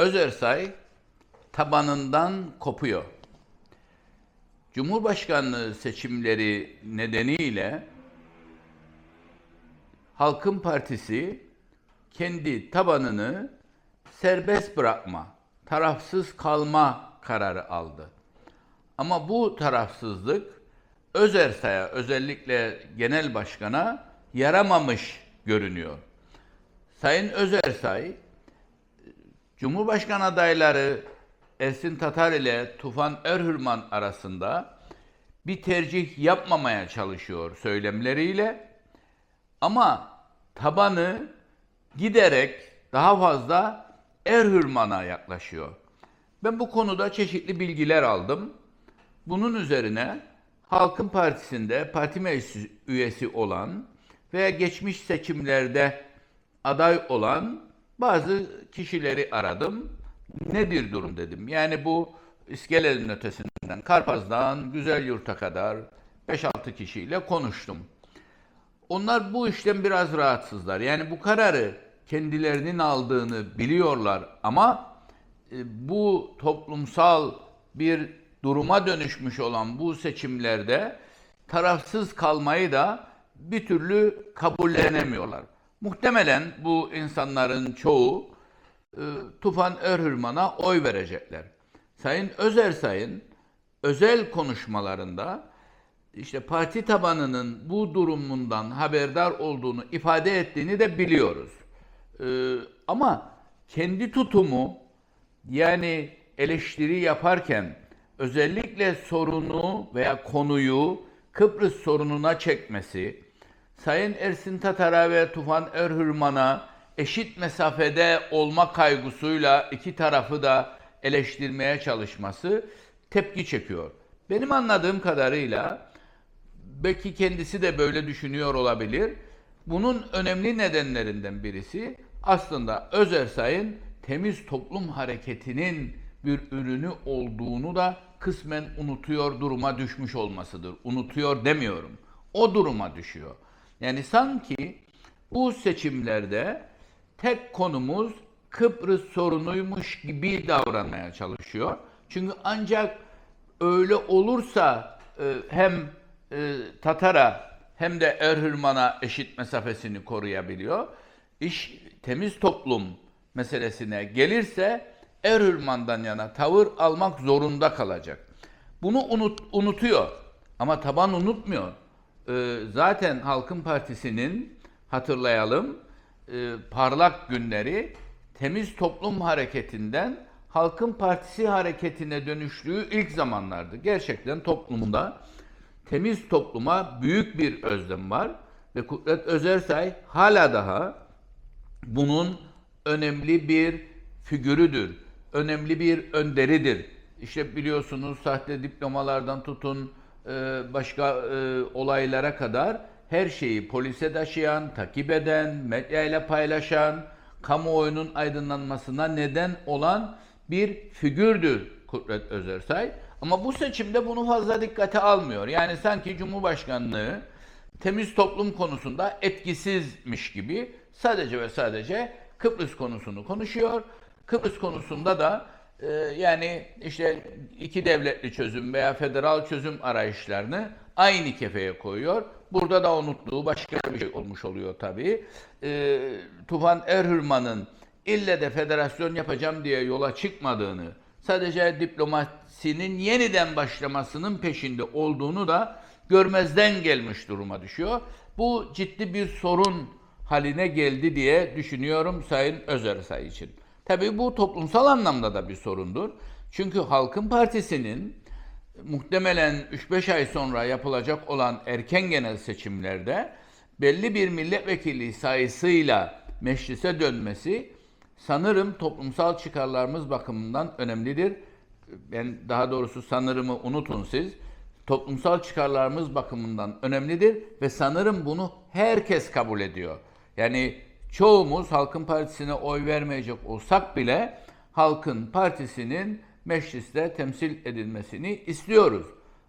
Özersay tabanından kopuyor. Cumhurbaşkanlığı seçimleri nedeniyle Halkın Partisi kendi tabanını serbest bırakma, tarafsız kalma kararı aldı. Ama bu tarafsızlık Özersay'a özellikle genel başkana yaramamış görünüyor. Sayın Özersay Cumhurbaşkanı adayları Ersin Tatar ile Tufan Erhürman arasında bir tercih yapmamaya çalışıyor söylemleriyle. Ama tabanı giderek daha fazla Erhürman'a yaklaşıyor. Ben bu konuda çeşitli bilgiler aldım. Bunun üzerine Halkın Partisi'nde parti meclis üyesi olan veya geçmiş seçimlerde aday olan bazı kişileri aradım. Nedir durum dedim. Yani bu İskele'nin ötesinden, Karpaz'dan Güzelyurt'a kadar 5-6 kişiyle konuştum. Onlar bu işten biraz rahatsızlar. Yani bu kararı kendilerinin aldığını biliyorlar ama e, bu toplumsal bir duruma dönüşmüş olan bu seçimlerde tarafsız kalmayı da bir türlü kabullenemiyorlar. Muhtemelen bu insanların çoğu e, Tufan Erhürman'a oy verecekler. Sayın Özersay'ın özel konuşmalarında işte parti tabanının bu durumundan haberdar olduğunu ifade ettiğini de biliyoruz. Ee, ama kendi tutumu yani eleştiri yaparken özellikle sorunu veya konuyu Kıbrıs sorununa çekmesi, Sayın Ersin Tatar'a ve Tufan Erhürman'a eşit mesafede olma kaygısıyla iki tarafı da eleştirmeye çalışması tepki çekiyor. Benim anladığım kadarıyla belki kendisi de böyle düşünüyor olabilir. Bunun önemli nedenlerinden birisi aslında Özersay'ın temiz toplum hareketinin bir ürünü olduğunu da kısmen unutuyor duruma düşmüş olmasıdır. Unutuyor demiyorum. O duruma düşüyor. Yani sanki bu seçimlerde tek konumuz Kıbrıs sorunuymuş gibi davranmaya çalışıyor. Çünkü ancak öyle olursa e, hem e, Tatar'a hem de Erhürman'a eşit mesafesini koruyabiliyor. İş temiz toplum meselesine gelirse Erhürman'dan yana tavır almak zorunda kalacak. Bunu unut, unutuyor ama taban unutmuyor. E, zaten Halkın Partisi'nin hatırlayalım e, parlak günleri temiz toplum hareketinden Halkın Partisi hareketine dönüştüğü ilk zamanlardı. Gerçekten toplumda temiz topluma büyük bir özlem var ve Kudret Özersay hala daha bunun önemli bir figürüdür. Önemli bir önderidir. İşte biliyorsunuz sahte diplomalardan tutun başka e, olaylara kadar her şeyi polise taşıyan, takip eden, medyayla paylaşan, kamuoyunun aydınlanmasına neden olan bir figürdür Kudret Özersay. Ama bu seçimde bunu fazla dikkate almıyor. Yani sanki Cumhurbaşkanlığı temiz toplum konusunda etkisizmiş gibi sadece ve sadece Kıbrıs konusunu konuşuyor. Kıbrıs konusunda da e, yani işte iki devletli çözüm veya federal çözüm arayışlarını aynı kefeye koyuyor. Burada da unuttuğu başka bir şey olmuş oluyor tabii. E, Tufan Erhürman'ın ille de federasyon yapacağım diye yola çıkmadığını, sadece diplomasinin yeniden başlamasının peşinde olduğunu da görmezden gelmiş duruma düşüyor. Bu ciddi bir sorun haline geldi diye düşünüyorum Sayın Özersay için. Tabii bu toplumsal anlamda da bir sorundur. Çünkü Halkın Partisi'nin muhtemelen 3-5 ay sonra yapılacak olan erken genel seçimlerde belli bir milletvekili sayısıyla meclise dönmesi sanırım toplumsal çıkarlarımız bakımından önemlidir. Ben daha doğrusu sanırımı unutun siz. Toplumsal çıkarlarımız bakımından önemlidir ve sanırım bunu herkes kabul ediyor. Yani çoğumuz Halkın Partisi'ne oy vermeyecek olsak bile Halkın Partisi'nin mecliste temsil edilmesini istiyoruz.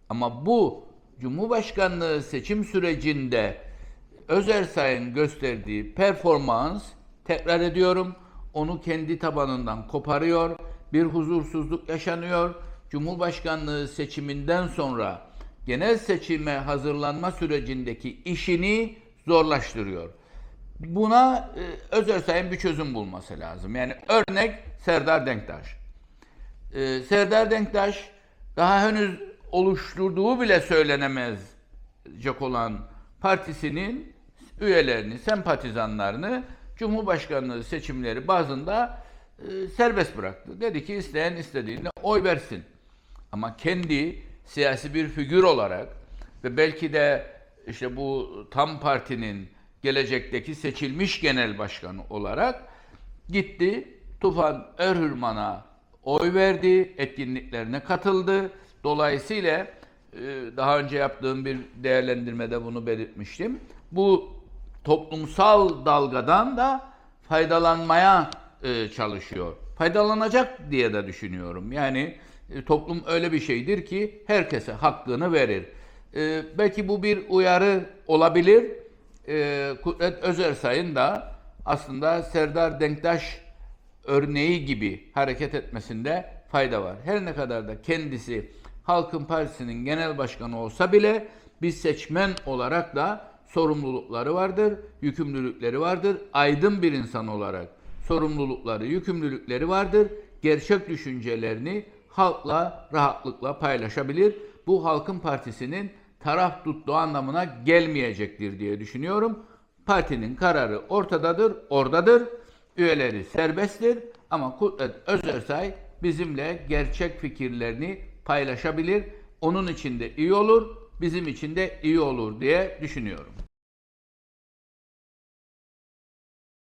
Ama bu Cumhurbaşkanlığı seçim sürecinde Özersay'ın gösterdiği performans tekrar ediyorum onu kendi tabanından koparıyor. Bir huzursuzluk yaşanıyor. Cumhurbaşkanlığı seçiminden sonra genel seçime hazırlanma sürecindeki işini zorlaştırıyor. Buna e, Özersay'ın bir çözüm bulması lazım. Yani örnek Serdar Denktaş. Ee, Serdar Denktaş daha henüz oluşturduğu bile söylenemezcek olan partisinin üyelerini, sempatizanlarını Cumhurbaşkanlığı seçimleri bazında e, serbest bıraktı. Dedi ki isteyen istediğine oy versin. Ama kendi siyasi bir figür olarak ve belki de işte bu tam partinin gelecekteki seçilmiş genel başkanı olarak gitti Tufan Erhürman'a oy verdi, etkinliklerine katıldı. Dolayısıyla e, daha önce yaptığım bir değerlendirmede bunu belirtmiştim. Bu toplumsal dalgadan da faydalanmaya e, çalışıyor. Faydalanacak diye de düşünüyorum. Yani e, toplum öyle bir şeydir ki herkese hakkını verir. Belki bu bir uyarı olabilir. E, Kudret Özersay'ın da aslında Serdar Denktaş örneği gibi hareket etmesinde fayda var. Her ne kadar da kendisi Halkın Partisi'nin genel başkanı olsa bile bir seçmen olarak da sorumlulukları vardır, yükümlülükleri vardır. Aydın bir insan olarak sorumlulukları, yükümlülükleri vardır. Gerçek düşüncelerini halkla rahatlıkla paylaşabilir. Bu Halkın Partisi'nin taraf tuttuğu anlamına gelmeyecektir diye düşünüyorum. Partinin kararı ortadadır, oradadır. Üyeleri serbesttir ama Kudret Özersay bizimle gerçek fikirlerini paylaşabilir. Onun için de iyi olur, bizim için de iyi olur diye düşünüyorum.